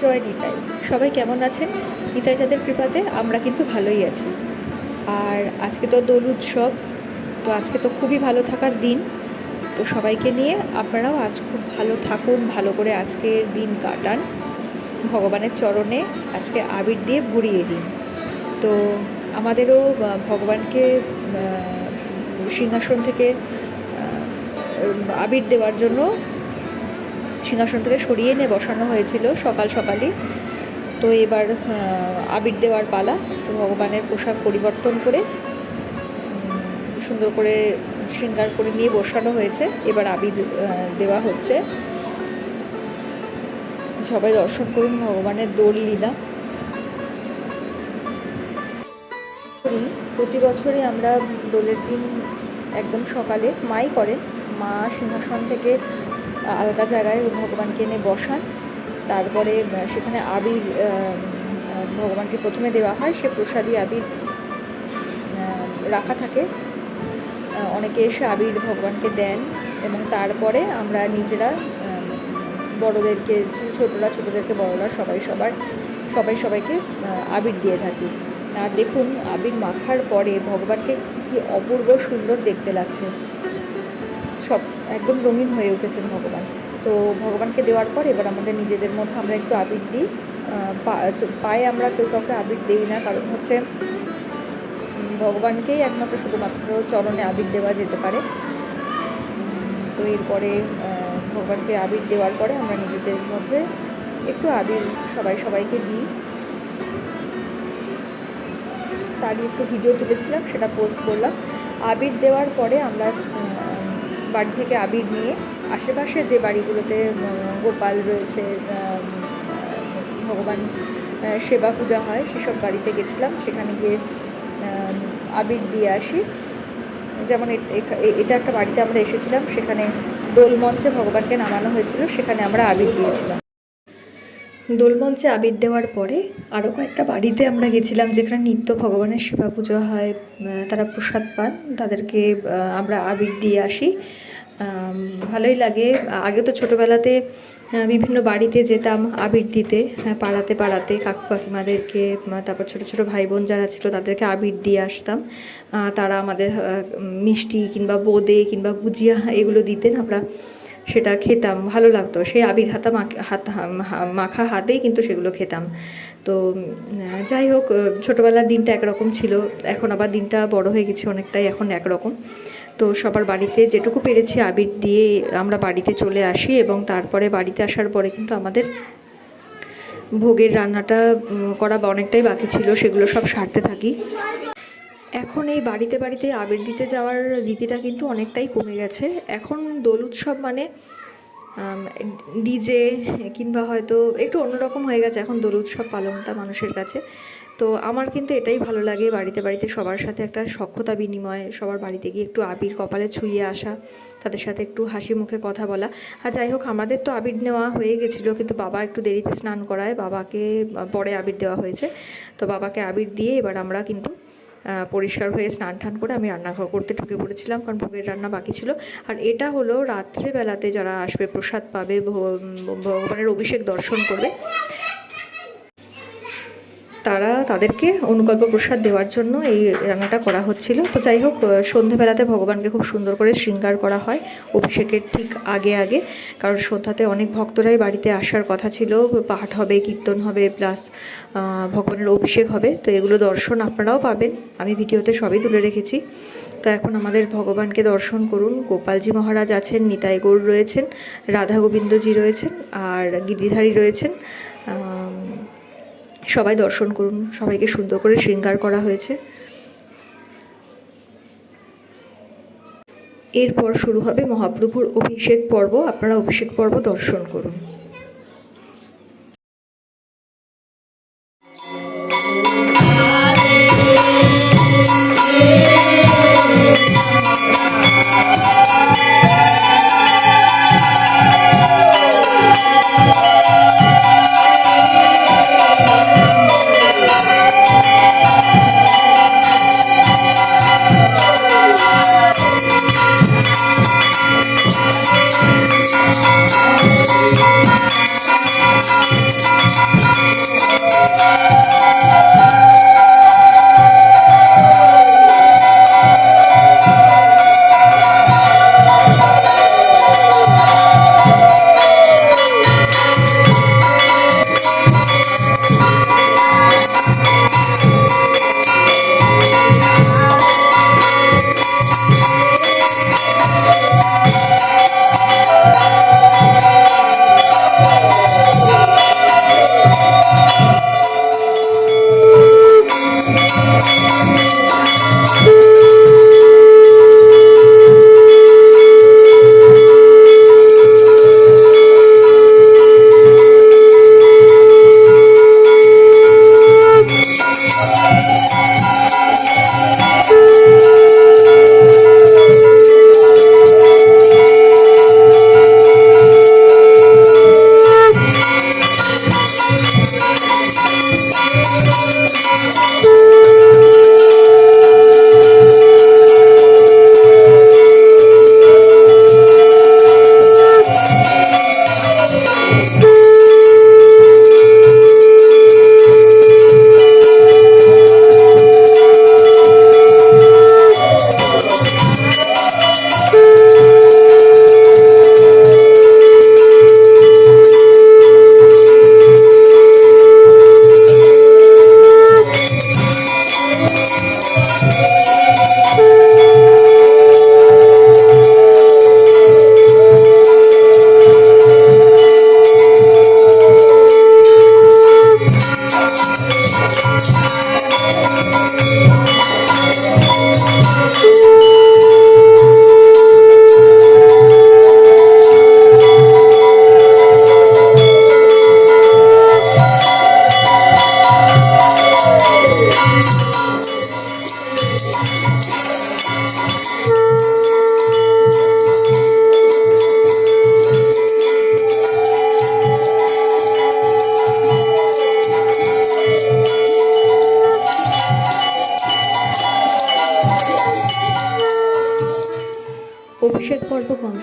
জয় নিতাই। সবাই কেমন আছেন? নিতাই যাদের কৃপাতে আমরা কিন্তু ভালোই আছি। আর আজকে তো দোল উৎসব, তো আজকে তো খুবই ভালো থাকার দিন। তো সবাইকে নিয়ে আপনারাও আজ খুব ভালো থাকুন, ভালো করে আজকের দিন কাটান। ভগবানের চরণে আজকে আবির দিয়ে ভরিয়ে দিন। তো আমাদেরও ভগবানকে সিংহাসন থেকে আবির দেওয়ার জন্য সিংহাসন থেকে সরিয়ে এনে বসানো হয়েছিল সকাল সকালই। তো এবার আবির দেওয়ার পালা, তো ভগবানের পোশাক পরিবর্তন করে সুন্দর করে শৃঙ্গার করে নিয়ে বসানো হয়েছে। এবার আবির দেওয়া হচ্ছে। সবাই দর্শন করুন ভগবানের দোল লীলা। প্রতি বছরই আমরা দোলের দিন একদম সকালে মাই করেন। মা সিংহাসন থেকে আলাদা জায়গায় ভগবানকে এনে বসান। তারপরে সেখানে আবির ভগবানকে প্রথমে দেওয়া হয়। সে প্রসাদী আবির রাখা থাকে। অনেকে এসে আবির ভগবানকে দেন এবং তারপরে আমরা নিজেরা বড়োদেরকে, ছোটরা, ছোটোদেরকে, বড়রা, সবাই সবার, সবাই সবাইকে আবির দিয়ে থাকি। আর দেখুন, আবির মাখার পরে ভগবানকে কি অপূর্ব সুন্দর দেখতে লাগছে। সব একদম রঙিন হয়ে উঠেছেন ভগবান। তো ভগবানকে দেওয়ার পর এবার আমাদের নিজেদের মধ্যে আমরা একটু আবির দিই। পায়ে আমরা কেউ কাউকে আবির দিই না, কারণ হচ্ছে ভগবানকেই একমাত্র শুধুমাত্র চরণে আবির দেওয়া যেতে পারে। তো এরপরে ভগবানকে আবির দেওয়ার পরে আমরা নিজেদের মধ্যে একটু আবির সবাই সবাইকে দিই। তারই একটু ভিডিও তুলেছিলাম, সেটা পোস্ট করলাম। আবির দেওয়ার পরে আমরা বাড়ি থেকে আবির নিয়ে আশেপাশে যে বাড়িগুলোতে গোপাল রয়েছে ভগবান সেবা পূজা হয়, সেসব বাড়িতে গেছিলাম। সেখানে গিয়ে আবির দিয়ে আসি। যেমন এটা একটা বাড়িতে আমরা এসেছিলাম। সেখানে দোলমঞ্চে ভগবানকে নামানো হয়েছিল। সেখানে আমরা আবির দিয়েছিলাম। দোলমঞ্চে আবির দেওয়ার পরে আরও কয়েকটা বাড়িতে আমরা গেছিলাম, যেখানে নিত্য ভগবানের সেবা পুজো হয় তারা প্রসাদ পান। তাদেরকে আমরা আবির দিয়ে আসি। ভালোই লাগে। আগে তো ছোটোবেলাতে বিভিন্ন বাড়িতে যেতাম আবির দিতে পাড়াতে পাড়াতে কাকু কাকিমাদেরকে তারপর ছোটো ছোটো ভাই বোন যারা ছিল তাদেরকে আবির দিয়ে আসতাম। তারা আমাদের মিষ্টি কিংবা বোঁদে কিংবা গুজিয়া এগুলো দিতেন, আমরা সেটা খেতাম, ভালো লাগতো। সেই আবির হাতা হাত মাখা হাতেই কিন্তু সেগুলো খেতাম। তো যাই হোক, ছোটোবেলার দিনটা একরকম ছিল, এখন আবার দিনটা বড় হয়ে গেছে অনেকটাই, এখন একরকম। তো সবার বাড়িতে যেটুকু পেরেছি আবির দিয়ে আমরা বাড়িতে চলে আসি এবং তারপরে বাড়িতে আসার পরে কিন্তু আমাদের ভোগের রান্নাটা করা অনেকটাই বাকি ছিল, সেগুলো সব সারতে থাকি। এখন এই বাড়িতে বাড়িতে আবির দিতে যাওয়ার রীতিটা কিন্তু অনেকটাই কমে গেছে। এখন দোল উৎসব মানে ডিজে, কিংবা হয়তো একটু অন্যরকম হয়ে গেছে এখন দোল উৎসব পালনটা মানুষের কাছে। তো আমার কিন্তু এটাই ভালো লাগে বাড়িতে বাড়িতে সবার সাথে একটা সখ্যতা বিনিময়, সবার বাড়িতে গিয়ে একটু আবির কপালে ছুঁয়ে আসা, তাদের সাথে একটু হাসি মুখে কথা বলা। আর যাই হোক, আমাদের তো আবির নেওয়া হয়ে গেছিল, কিন্তু বাবা একটু দেরিতে স্নান করায়, বাবাকে পরে আবির দেওয়া হয়েছে। তো বাবাকে আবির দিয়ে এবার আমরা কিন্তু পরিষ্কার হয়ে স্নান টান করে আমি রান্নাঘর করতে ঢুকে পড়েছিলাম, কারণ ভোগের রান্না বাকি ছিল। আর এটা হলো রাত্রেবেলাতে যারা আসবে, প্রসাদ পাবে ভগবানের অভিষেক দর্শন করবে তারা তাদেরকে অনুকল্প প্রসাদ দেওয়ার জন্য এই রান্নাটা করা হচ্ছিল। তো যাই হোক সন্ধেবেলাতে ভগবানকে খুব সুন্দর করে শৃঙ্গার করা হয় অভিষেকের ঠিক আগে আগে। কারণ সন্ধ্যাতে অনেক ভক্তরাই বাড়িতে আসার কথা ছিল, পাঠ হবে, কীর্তন হবে প্লাস ভগবানের অভিষেক হবে। তো এগুলো দর্শন আপনারাও পাবেন। আমি ভিডিওতে সবই তুলে রেখেছি। তো এখন আমাদের ভগবানকে দর্শন করুন। গোপালজি মহারাজ আছেন, নিতাই গৌর রয়েছেন, রাধা গোবিন্দজি রয়েছেন, আর গিরিধারী রয়েছেন। সবাই দর্শন করুন সবাইকে সুন্দর করে শৃঙ্গার করা হয়েছে এরপর শুরু হবে মহাপ্রভুর অভিষেক পর্ব আপনারা অভিষেক পর্ব দর্শন করুন Thank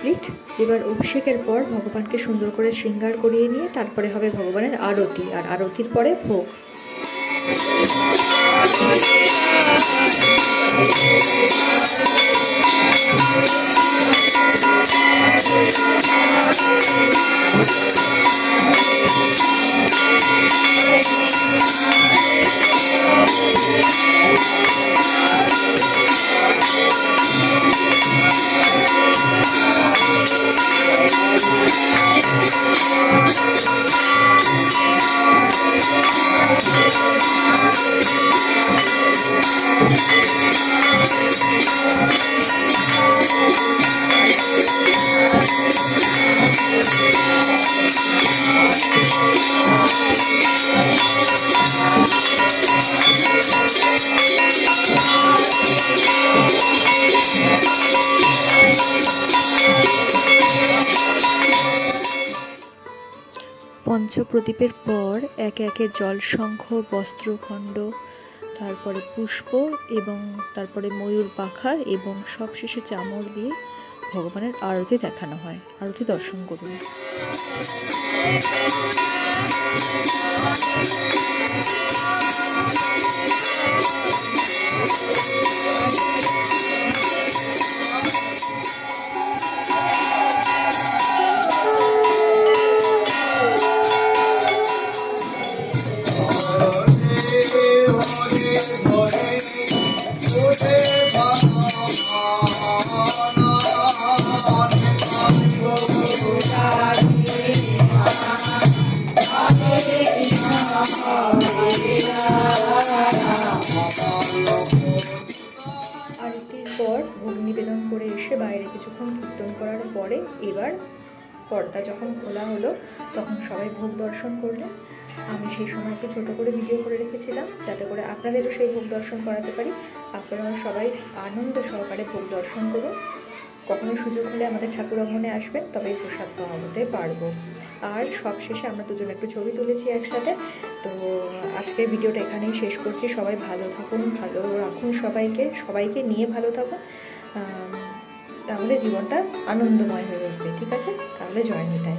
কমপ্লিট এবার অভিষেকের পর ভগবানকে সুন্দর করে শৃঙ্গার করিয়ে নিয়ে তারপরে হবে ভগবানের আরতি, আর আরতির পরে ভোগ। পঞ্চপ্রদীপের পর একে একে জলশঙ্খ বস্ত্রখণ্ড, তারপরে পুষ্প এবং তারপরে ময়ূর পাখা এবং সবশেষে চামড় দিয়ে ভগবানের আরতি দেখানো হয়। আরতি দর্শন করুন। নিবেদন করে এসে বাইরে কিছুক্ষণ কীর্তন করার পরে এবার পর্দা যখন খোলা হলো, তখন সবাই ভোগ দর্শন করলেন। আমি সেই সময় একটু ছোটো করে ভিডিও করে রেখেছিলাম, যাতে করে আপনাদেরও সেই ভোগ দর্শন করাতে পারি। আপনারাও সবাই আনন্দ সহকারে ভোগ দর্শন করুন। কখনো সুযোগ হলে আমাদের ঠাকুর অঙ্গনে আসবেন, তবেই প্রসাদ পাওয়া হতে পারব। আর সবশেষে আমরা দুজন একটু ছবি তুলেছি একসাথে। তো আজকের ভিডিওটা এখানেই শেষ করছি। সবাই ভালো থাকুন, ভালো রাখুন সবাইকে সবাইকে নিয়ে ভালো থাকুন। তাহলে জীবনটা আনন্দময় হয়ে উঠবে, ঠিক আছে? তাহলে জয় নিতাই।